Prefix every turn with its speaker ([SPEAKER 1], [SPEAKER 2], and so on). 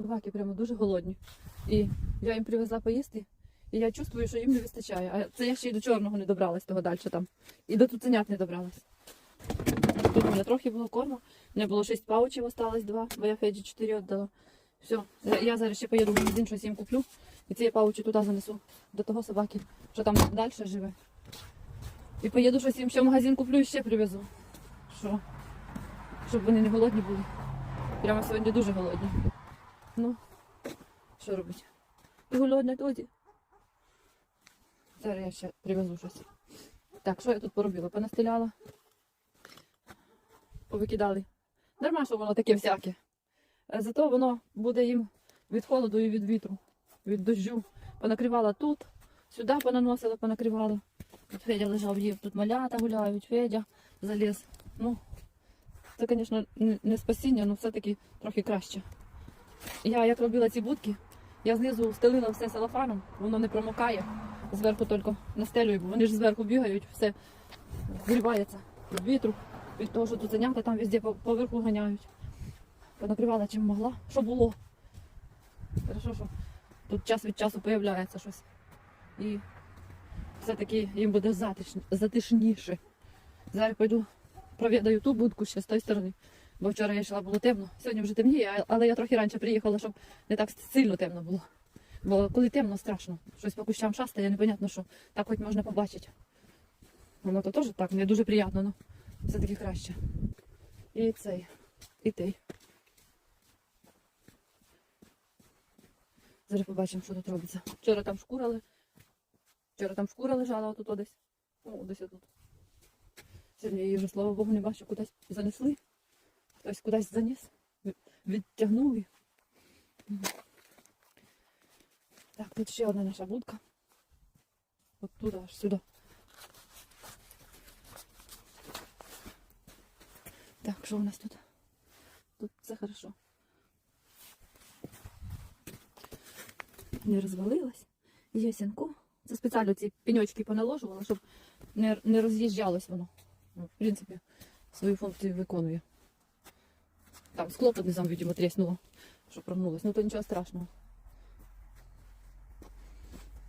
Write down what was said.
[SPEAKER 1] Собаки прямо дуже голодні. І я їм привезла поїсти, і я чувствую, що їм не вистачає. А це я ще й до чорного не добралась того далі там. І до туценят не добралась. Тут у мене трохи було корму. У мене було 6 паучів, осталось 2, бо я Феді 4 віддала. Все, я зараз ще поїду в магазин, щось їм куплю. І ці паучі туди занесу до того собаки, що там далі живе. І поїду щось їм ще в магазин куплю і ще привезу. Що? Щоб вони не голодні були. Прямо сьогодні дуже голодні. Ну, що робити? І голодна тоді. Зараз я ще привезу щось. Так, що я тут поробила? Понастеляла. Повикидали. Дарма, що воно таке всяке. Е, Зато воно буде їм від холоду і від вітру, від дощу. Понакривала тут, сюди понаносила, понакривала. Тут Федя лежав, їв, тут малята гуляють, Федя заліз. Ну, це, звісно, не спасіння, але все-таки трохи краще. Я як робила ці будки, я знизу стелила все салафаном, воно не промокає. Зверху тільки настелюю, бо вони ж зверху бігають, все зривається від вітру, від того, що тут занята, там везде поверху ганяють. Понакривала чим могла, що було. Хорошо, що тут час від часу появляється щось. І все-таки їм буде затишні- затишніше. Зараз пойду провідаю ту будку ще з тої сторони. Бо вчора я йшла, було темно. Сьогодні вже темніє, але я трохи раніше приїхала, щоб не так сильно темно було. Бо коли темно, страшно. Щось по кущам шастає, непонятно що. Так хоч можна побачити. Воно то теж так, не дуже приємно, але все-таки краще. І цей, і той. Зараз побачимо, що тут робиться. Вчора там шкура, ле- Вчора там шкура лежала отут десь. О, десь отут. Сьогодні її вже, слава Богу, не бачу, кудись занесли. Хтось кудись заніс, від- відтягнули. Так, тут ще одна наша будка. От туди, аж сюди. Так, що у нас тут? Тут все хорошо. Не розвалилась. Є. Це спеціально ці пеньочки поналожувала, щоб не, роз'їжджалось воно. В принципі, свою функцію виконує. Там скло під низом, видимо, тріснуло, що прогнулось. Ну то нічого страшного.